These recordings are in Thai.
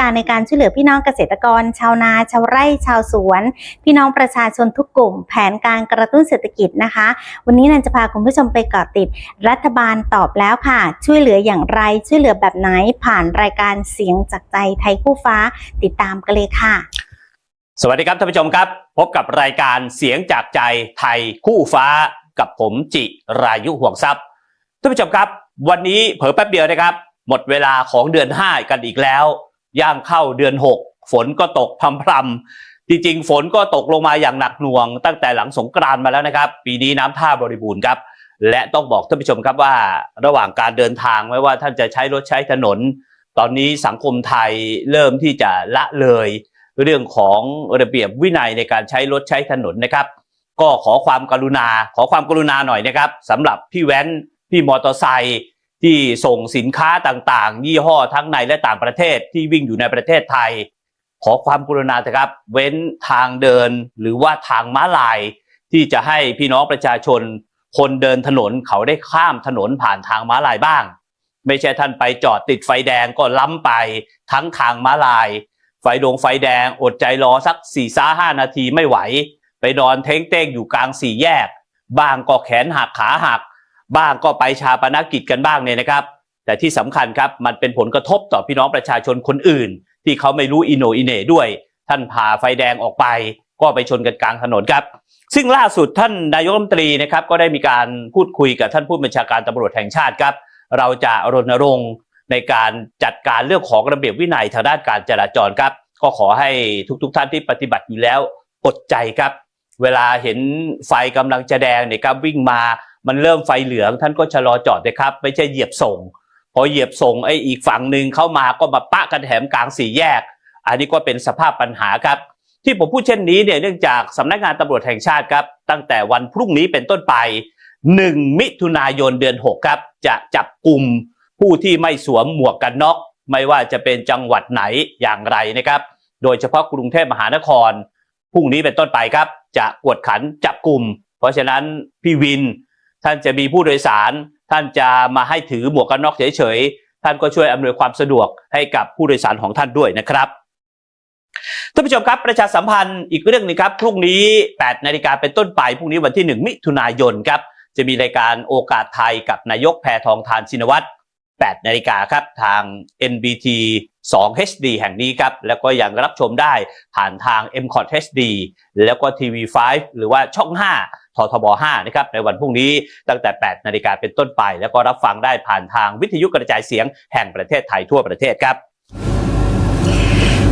การในการช่วยเหลือพี่น้องเกษตรกร ชาวนา ชาวไร่ ชาวสวน พี่น้องประชาชนทุกกลุ่ม แผนการกระตุ้นเศรษฐกิจนะคะ วันนี้นันจะพาคุณผู้ชมไปเกาะติด รัฐบาลตอบแล้วค่ะ ช่วยเหลืออย่างไร ช่วยเหลือแบบไหน ผ่านรายการเสียงจากใจไทยคู่ฟ้า ติดตามกันเลยค่ะ สวัสดีครับท่านผู้ชมครับ พบกับรายการเสียงจากใจไทยคู่ฟ้า กับผมจิรายุห่วงทรัพย์ท่านผู้ชมครับ วันนี้เผลอแป๊บเดียวนะครับ หมดเวลาของเดือน 5 กันอีกแล้ว ย่างเข้าเดือน 6 ฝนก็ตกพรำๆจริงๆฝนก็ตกลงมาอย่างหนักหน่วง ตั้งแต่หลังสงกรานมาแล้วนะครับ ปีนี้น้ำท่าบริบูรณ์ครับ และต้องบอกท่านผู้ชมครับว่า ระหว่างการเดินทางไม่ว่าท่านจะใช้รถใช้ถนน ตอนนี้สังคมไทยเริ่มที่จะละเลย เรื่องของระเบียบวินัยในการใช้รถใช้ถนนนะครับ ก็ขอความกรุณา ขอความกรุณาหน่อยนะครับสำหรับพี่แว้นพี่มอเตอร์ไซค์ ที่ส่งสินค้าต่างๆ ยี่ห้อทั้งในและต่างประเทศที่วิ่งอยู่ในประเทศไทย ขอความกรุณาเถอะครับ เว้นทางเดินหรือว่าทางม้าลาย ที่จะให้พี่น้องประชาชน คนเดินถนนเขาได้ข้ามถนนผ่านทางม้าลายบ้าง ไม่ใช่ท่านไปจอดติดไฟแดงก็ล้ำไปทั้งทางม้าลาย ไฟดงไฟแดงอดใจรอสักสี่ซ้าห้านาทีไม่ไหว ไปนอนเท้งเต้งอยู่กลางสี่แยกบ้างก็แขนหักขาหัก บ้างก็ไปชาปนกิจกันบ้างเนี่ยนะครับ แต่ที่สำคัญครับมันเป็นผลกระทบต่อพี่น้องประชาชนคนอื่น ที่เขาไม่รู้อิโนอิเน่ด้วย ท่านพาไฟแดงออกไป ก็ไปชนกันกลางถนนครับ ซึ่งล่าสุดท่านนายกรัฐมนตรีนะครับก็ได้มีการพูดคุยกับท่านผู้บัญชาการตำรวจแห่งชาติครับ เราจะรณรงค์ในการจัดการเรื่องของระเบียบวินัยทางด้านการจราจรครับ ก็ขอให้ทุกๆทท่านที่ปฏิบัติอยู่แล้วอดใจครับ เวลาเห็นไฟกำลังจะแดงเนี่ยครับวิ่งมา มันเริ่มไฟเหลืองท่านก็ชะลอจอดนะครับ ไม่ใช่เหยียบส่ง พอเหยียบส่งไอ้อีกฝั่งหนึ่งเข้ามาก็มาปะกันแถมกลางสี่แยก อันนี้ก็เป็นสภาพปัญหาครับ ที่ผมพูดเช่นนี้เนี่ยเนื่องจากสำนักงานตำรวจแห่งชาติครับ ตั้งแต่วันพรุ่งนี้เป็นต้นไป 1 มิถุนายนเดือน 6 ครับ จะจับกลุ่มผู้ที่ไม่สวมหมวกกันน็อกไม่ว่าจะเป็นจังหวัดไหนอย่างไรนะครับ โดยเฉพาะกรุงเทพมหานครพรุ่งนี้เป็นต้นไปครับ จะกวดขันจับกลุ่ม เพราะฉะนั้นพี่วิน ท่านจะมีผู้โดยสาร ท่านจะมาให้ถือหมวกกันน็อกเฉยๆ ท่านก็ช่วยอำนวยความสะดวกให้กับผู้โดยสารของท่านด้วยนะครับท่านผู้ชมครับประชาสัมพันธ์อีกเรื่องหนึงครับพรุ่งนี้ 8 นาฬิกาเป็นต้นไปพรุ่งนี้วันที่ 1 มิถุนายนครับจะมีรายการโอกาสไทยกับนายกแพทองทานชินวัตร 8 นาฬิกาครับทาง NBT 2 HD แห่งนี้ครับ แล้วก็ยังรับชมได้ผ่านทาง m c o t HD แล้วก็ TV5 หรือว่าช่อง 5 ททบ5นะครับในวันพรุ่งนี้ตั้งแต่ 8 นาฬิกาเป็นต้นไป แล้วก็รับฟังได้ผ่านทางวิทยุกระจายเสียงแห่งประเทศไทยทั่วประเทศครับ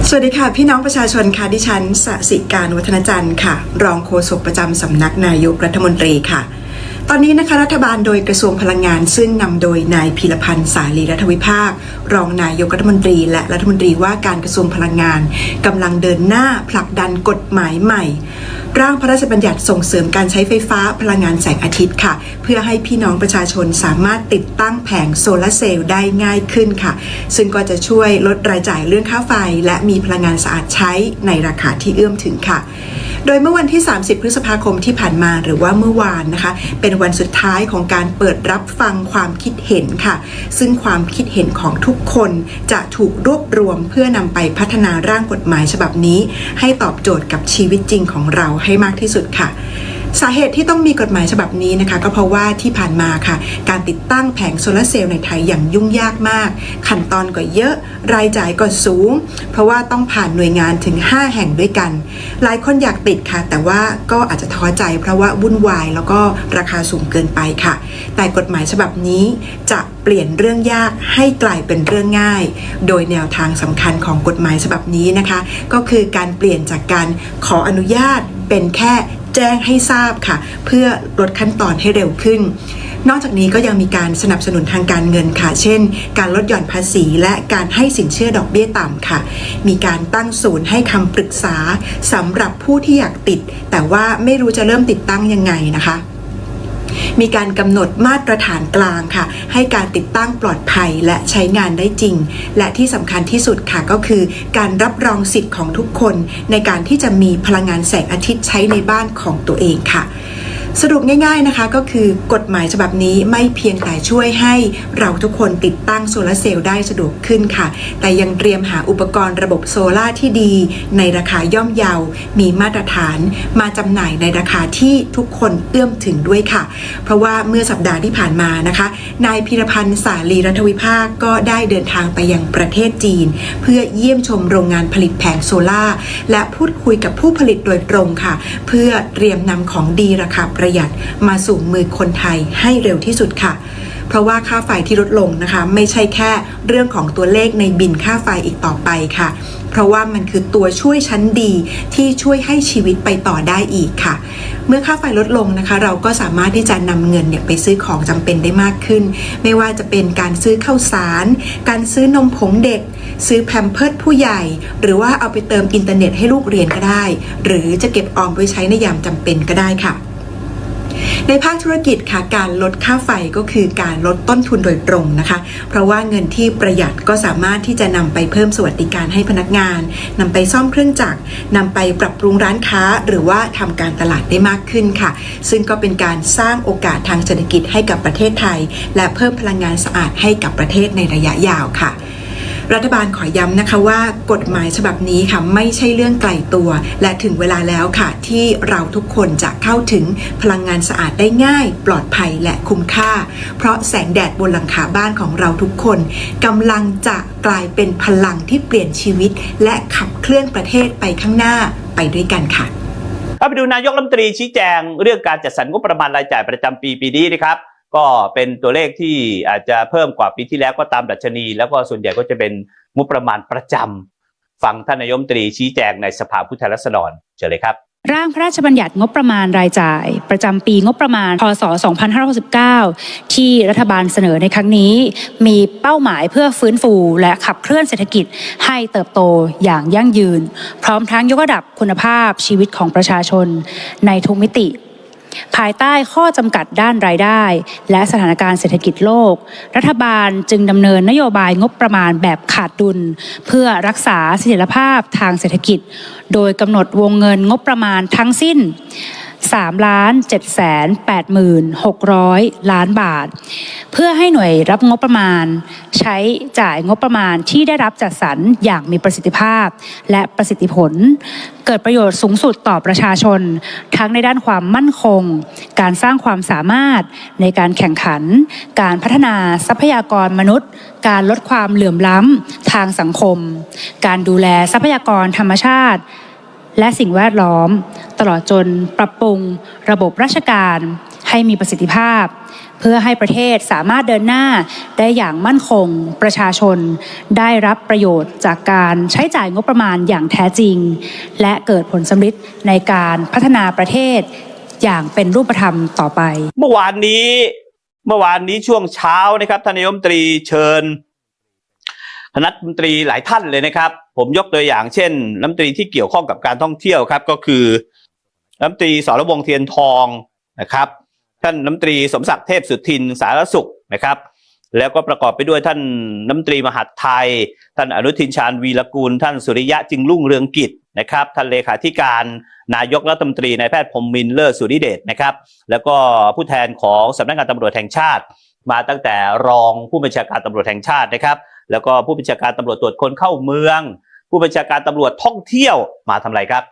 สวัสดีค่ะ พี่น้องประชาชนค่ะดิฉันสสิการวัฒนจันทร์ค่ะ รองโฆษกประจำสำนักนายกรัฐมนตรีค่ะ ตอนนี้นะคะรัฐบาลโดยกระทรวงพลังงาน ซึ่งนำโดยนายพีรพันธ์สาลีรัฐวิภาค รองนายกรัฐมนตรี และรัฐมนตรีว่าการกระทรวงพลังงานกำลังเดินหน้าผลักดันกฎหมายใหม่ ร่างพระราชบัญญัติส่งเสริมการใช้ไฟฟ้าพลังงานแสงอาทิตย์ค่ะ เพื่อให้พี่น้องประชาชนสามารถติดตั้งแผงโซลาร์เซลล์ได้ง่ายขึ้นค่ะ ซึ่งก็จะช่วยลดรายจ่ายเรื่องค่าไฟ และมีพลังงานสะอาดใช้ในราคาที่เอื้อมถึงค่ะ โดยเมื่อวันที่ 30 พฤษภาคมที่ผ่านมาหรือว่าเมื่อวานนะคะ เป็นวันสุดท้ายของการเปิดรับฟังความคิดเห็นค่ะ ซึ่งความคิดเห็นของทุกคนจะถูกรวบรวมเพื่อนำไปพัฒนาร่างกฎหมายฉบับนี้ ให้ตอบโจทย์กับชีวิตจริงของเราให้มากที่สุดค่ะ สาเหตุที่ต้องมีกฎหมายฉบับนี้นะคะ ก็เพราะว่าที่ผ่านมาค่ะ การติดตั้งแผงโซลาร์เซลล์ในไทยอย่างยุ่งยากมาก ขั้นตอนก็เยอะ รายจ่ายก็สูง เพราะว่าต้องผ่านหน่วยงานถึง 5 แห่งด้วยกัน หลายคนอยากติดค่ะ แต่ว่าก็อาจจะท้อใจเพราะว่าวุ่นวาย แล้วก็ราคาสูงเกินไปค่ะ แต่กฎหมายฉบับนี้จะเปลี่ยนเรื่องยากให้กลายเป็นเรื่องง่าย โดยแนวทางสำคัญของกฎหมายฉบับนี้นะคะ ก็คือการเปลี่ยนจากการขออนุญาต เป็นแค่แจ้งให้ทราบค่ะ เพื่อลดขั้นตอนให้เร็วขึ้น นอกจากนี้ก็ยังมีการสนับสนุนทางการเงินค่ะ เช่น การลดหย่อนภาษี และการให้สินเชื่อดอกเบี้ยต่ำค่ะ มีการตั้งศูนย์ให้คำปรึกษาสำหรับผู้ที่อยากติด แต่ว่าไม่รู้จะเริ่มติดตั้งยังไงนะคะ มีการกำหนดมาตรฐานกลางค่ะ ให้การติดตั้งปลอดภัยและใช้งานได้จริง และที่สำคัญที่สุดค่ะก็คือ การรับรองสิทธิ์ของทุกคน ในการที่จะมีพลังงานแสงอาทิตย์ใช้ในบ้านของตัวเองค่ะ สรุปง่าย ๆนะคะ ก็คือกฎหมายฉบับนี้ไม่เพียงแต่ช่วยให้เราทุกคนติดตั้งโซลาร์เซลล์ได้สะดวกขึ้นค่ะ แต่ยังเตรียมหาอุปกรณ์ระบบโซลาที่ดี ในราคาย่อมเยา มีมาตรฐาน มาจำหน่ายในราคาที่ทุกคนเอื้อมถึงด้วยค่ะ เพราะว่าเมื่อสัปดาห์ที่ผ่านมานะคะ นายพีรพันธ์สาลีรัฐวิภาคก็ได้เดินทางไปยังประเทศจีน เพื่อเยี่ยมชมโรงงานผลิตแผงโซลาและพูดคุยกับผู้ผลิตโดยตรงค่ะ เพื่อเตรียมนำของดีราคาประหยัดมาสู่มือคนไทยให้เร็วที่สุดค่ะ เพราะว่าค่าไฟที่ลดลงนะคะ ไม่ใช่แค่เรื่องของตัวเลขในบินค่าไฟอีกต่อไปค่ะ เพราะว่ามันคือตัวช่วยชั้นดีที่ช่วยให้ชีวิตไปต่อได้อีกค่ะ เมื่อค่าไฟลดลงนะคะ เราก็สามารถที่จะนำเงินเนี่ยไปซื้อของจำเป็นได้มากขึ้น ไม่ว่าจะเป็นการซื้อข้าวสาร การซื้อนมผงเด็กซื้อแพมเพิร์ดผู้ใหญ่ หรือว่าเอาไปเติมอินเทอร์เน็ตให้ลูกเรียนก็ได้ หรือจะเก็บออมไว้ใช้ในยามจำเป็นก็ได้ค่ะ ในภาคธุรกิจค่ะการลดค่าไฟก็คือการลดต้นทุนโดยตรงนะคะ เพราะว่าเงินที่ประหยัดก็สามารถที่จะนำไปเพิ่มสวัสดิการให้พนักงานนำไปซ่อมเครื่องจักรนำไปปรับปรุงร้านค้า หรือว่าทำการตลาดได้มากขึ้นค่ะ ซึ่งก็เป็นการสร้างโอกาสทางเศรษฐกิจให้กับประเทศไทย และเพิ่มพลังงานสะอาดให้กับประเทศในระยะยาวค่ะ รัฐบาลขอย้ำนะคะว่ากฎหมายฉบับนี้ค่ะไม่ใช่เรื่องไกลตัว และถึงเวลาแล้วค่ะ ที่เราทุกคนจะเข้าถึงพลังงานสะอาดได้ง่าย ปลอดภัยและคุ้มค่า เพราะแสงแดดบนหลังคาบ้านของเราทุกคนกำลังจะกลายเป็นพลังที่เปลี่ยนชีวิต และขับเคลื่อนประเทศไปข้างหน้าไปด้วยกันค่ะเอาไปดูนายกรัฐมนตรีชี้แจง เรื่องการจัดสรรงบประมาณรายจ่ายประจำปีปีนี้นะครับ ก็เป็นตัวเลขที่อาจจะเพิ่มกว่าปีที่แล้วก็ตามดัชนี แล้วก็ส่วนใหญ่ก็จะเป็นงบประมาณประจำฟังท่านนายรัฐมตรีชี้แจงในสภาผู้แทนราษฎรเชิญเลยครับ ร่างพระราชบัญญัติงบประมาณรายจ่าย ประจำปีงบประมาณ พศ 2569 ที่รัฐบาลเสนอในครั้งนี้ มีเป้าหมายเพื่อฟื้นฟู และขับเคลื่อนเศรษฐกิจให้เติบโตอย่างยั่งยืน พร้อมทั้งยกระดับคุณภาพชีวิตของประชาชนในทุกมิติ ภายใต้ข้อจำกัดด้านรายได้ และสถานการณ์เศรษฐกิจโลก รัฐบาลจึงดำเนินนโยบายงบประมาณแบบขาดดุล เพื่อรักษาเสถียรภาพทางเศรษฐกิจ โดยกำหนดวงเงินงบประมาณทั้งสิ้น 3ล้าน7แสน8หมื่น600 ล้านบาท เพื่อให้หน่วยรับงบประมาณ ใช้จ่ายงบประมาณที่ได้รับจัดสรรอย่างมีประสิทธิภาพ และประสิทธิผล เกิดประโยชน์สูงสุดต่อประชาชน ทั้งในด้านความมั่นคง การสร้างความสามารถในการแข่งขัน การพัฒนาทรัพยากรมนุษย์ การลดความเหลื่อมล้ำทางสังคม การดูแลทรัพยากรธรรมชาติ และสิ่งแวดล้อม ตลอดจนปรับปรุง ระบบราชการ ให้มีประสิทธิภาพ เพื่อให้ประเทศสามารถเดินหน้าได้อย่างมั่นคง ประชาชน ได้รับประโยชน์จากการใช้จ่ายงบประมาณอย่างแท้จริง และเกิดผลสำฤทธิ์ในการพัฒนาประเทศ อย่างเป็นรูปธรรมต่อไป เมื่อวานนี้เมื่อวานนี้ช่วงเช้านะครับท่านนายมนตรีเชิญคณะมนตรีหลายท่านเลยนะครับ ผมยกตัวอย่างเช่นรัฐมนตรีที่เกี่ยวข้องกับการท่องเที่ยวครับ ก็คือรัฐมนตรีสรวงเทียนทองนะครับ ท่านรัฐมนตรีสมศักดิ์เทพสุทินสารสุขนะครับ แล้วก็ประกอบไปด้วยท่านรัฐมนตรีมหาดไทย ท่านอนุทินชาญวีรกูล ท่านสุริยะจึงรุ่งเรืองกิจนะครับ ท่านเลขาธิการนายกรัฐมนตรีนายแพทย์พรมมินเลิศสุริเดชนะครับ แล้วก็ผู้แทนของสำนักงานตำรวจแห่งชาติ มาตั้งแต่รองผู้บัญชาการตำรวจแห่งชาตินะครับ แล้วก็ผู้บัญชาการตำรวจตรวจคนเข้าเมือง ผู้บัญชาการตำรวจท่องเที่ยวมาทำอะไรครับ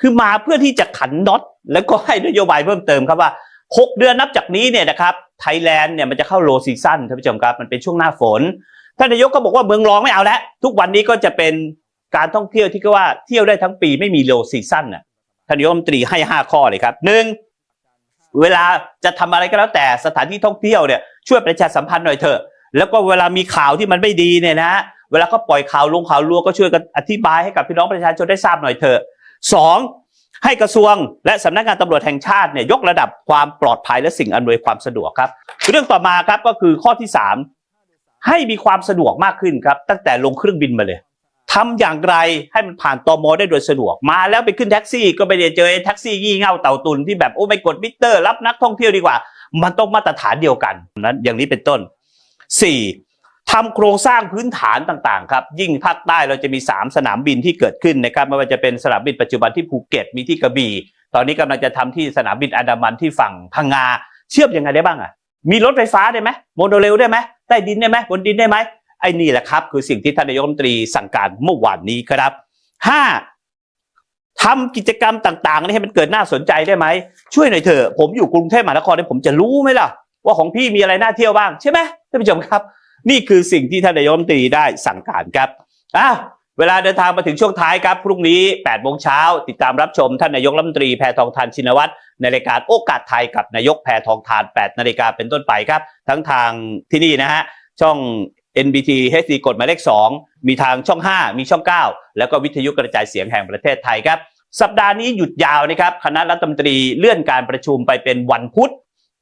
คือมาเพื่อที่จะขันน็อตแล้วก็ให้นโยบายเพิ่มเติมครับว่า 6 เดือนนับจากนี้เนี่ยนะครับไทยแลนด์เนี่ยมันจะเข้าโลซีซั่นท่านผู้ชมครับมันเป็นช่วงหน้าฝนท่านนายกก็บอกว่าเมืองรองไม่เอาแล้วทุกวันนี้ก็จะเป็นการท่องเที่ยวที่ก็ว่าเที่ยวได้ทั้งปีไม่มีโลซีซั่นน่ะท่านนายกรัฐมนตรีให้ 5 ข้อเลยครับหนึ่งเวลาจะทำอะไรก็แล้วแต่สถานที่ท่องเที่ยวเนี่ยช่วยประชาสัมพันธ์หน่อยเถอะ แล้วก็เวลามีข่าวที่มันไม่ดีเนี่ยนะ เวลาเขาปล่อยข่าวลงข่าวลวงก็ช่วยกันอธิบายให้กับพี่น้องประชาชนได้ทราบหน่อยเถอะสองให้กระทรวงและสำนักงานตำรวจแห่งชาติเนี่ยยกระดับความปลอดภัยและสิ่งอำนวยความสะดวกครับเรื่องต่อมาครับก็คือข้อที่สามให้มีความสะดวกมากขึ้นครับ ตั้งแต่ลงเครื่องบินมาเลยทำอย่างไรให้มันผ่านตอมอได้โดยสะดวกมาแล้วไปขึ้นแท็กซี่ ก็ไปเจอแท็กซี่ยี่เง่าเต่าตุนที่แบบโอ้ไม่กดมิเตอร์ รับนักท่องเที่ยวดีกว่า มันต้องมาตรฐานเดียวกันนั้นอย่างนี้เป็นต้นสี่ ทำโครงสร้างพื้นฐานต่างๆครับยิ่งภาคใต้เราจะมี 3 สนามบินที่เกิดขึ้นนะครับไม่ว่าจะเป็นสนามบินปัจจุบันที่ภูเก็ตมีที่กระบี่ตอนนี้กำลังจะทำที่สนามบินอันดามันที่ฝั่งพังงา เชื่อมยังไงได้บ้างอะมีรถไฟฟ้าได้ไหมโมโนเรลได้ไหมใต้ดินได้ไหมบนดินได้ไหมไอ้นี่แหละครับ คือสิ่งที่ท่านนายกรัฐมนตรีสั่งการเมื่อวานนี้ครับห้าทำกิจกรรมต่างๆนี่ให้มันเกิดน่าสนใจได้ไหมช่วยหน่อยเถอะผมอยู่กรุงเทพมหานครเนี่ยผมจะรู้ไหมล่ะ ว่าของพี่มีอะไรน่าเที่ยวบ้างใช่ไหมท่านผู้ชมครับ นี่คือสิ่งที่ท่านนายกรัฐมนตรีได้สั่งการครับอ้าวเวลาเดินทางมาถึงช่วงท้ายครับ พรุ่งนี้8โมงเช้าติดตามรับชมท่านนายกรัฐมนตรีแพทองทานชินวัตรในรายการโอกาสไทยกับนายกแพทองทาน 8 นาฬิกาเป็นต้นไปครับ ทั้งทางที่นี่นะฮะช่อง NBT HD กฎหมายเลข 2 มีทางช่อง 5 มีช่อง 9 แล้วก็วิทยุกระจายเสียงแห่งประเทศไทยครับ สัปดาห์นี้หยุดยาวนะครับคณะรัฐมนตรีเลื่อนการประชุมไปเป็นวันพุธ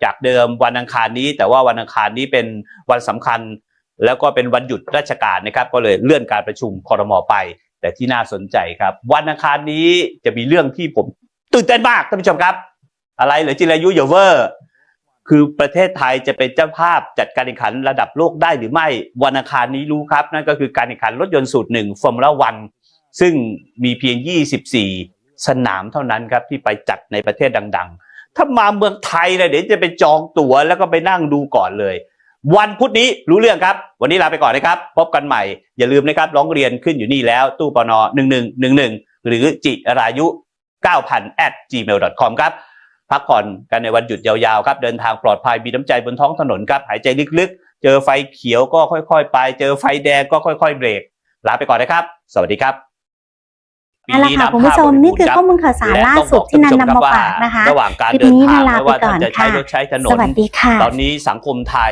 จากเดิมวันอังคารนี้ แต่ว่าวันอังคารนี้เป็นวันสำคัญ แล้วก็เป็นวันหยุดราชการนะครับ ก็เลยเลื่อนการประชุมคอรมอไป แต่ที่น่าสนใจครับ วันอังคารนี้จะมีเรื่องที่ผมตื่นเต้นมากท่านผู้ชมครับ อะไรเหรือจิรายุอย่าเวอร์คือประเทศไทยจะเป็นเจ้าภาพจัดการแข่งขันระดับโลกได้หรือไม่วันอังคารนี้รู้ครับ นั่นก็คือการแข่งขันรถยนต์สูตรหนึ่งฟอร์มูล่าวันซึ่งมีเพียง 24 สนามเท่านั้นครับที่ไปจัดในประเทศดัง ๆ ถ้ามาเมืองไทยเลยเดี๋ยวจะไปจองตั๋วแล้วก็ไปนั่งดูก่อนเลย วันพุธนี้รู้เรื่องครับ วันนี้ลาไปก่อนนะครับ พบกันใหม่ อย่าลืมนะครับร้องเรียนขึ้นอยู่นี่แล้ว ตู้ปน1111 หรือจิรายุ 9000 at gmail.com ครับ พักผ่อนกันในวันหยุดยาวๆครับ เดินทางปลอดภัยมีน้ำใจบนท้องถนนครับ หายใจลึกๆ เจอไฟเขียวก็ค่อยๆ ไป เจอไฟแดงก็ค่อยๆ เบรก ลาไปก่อนนะครับ สวัสดีครับนั่นแหละค่ะคุณผู้ชมนี่คือข้อมูลข่าวสารล่าสุดที่นันนำมาฝากนะคะระหว่างการคลิปเดินนี้ทางลาไม่ไปว่าก่ท่าอนนจะใช้ค่ะรถใช้ถนสนวัสดีค่ะตอนนี้สังคมไทย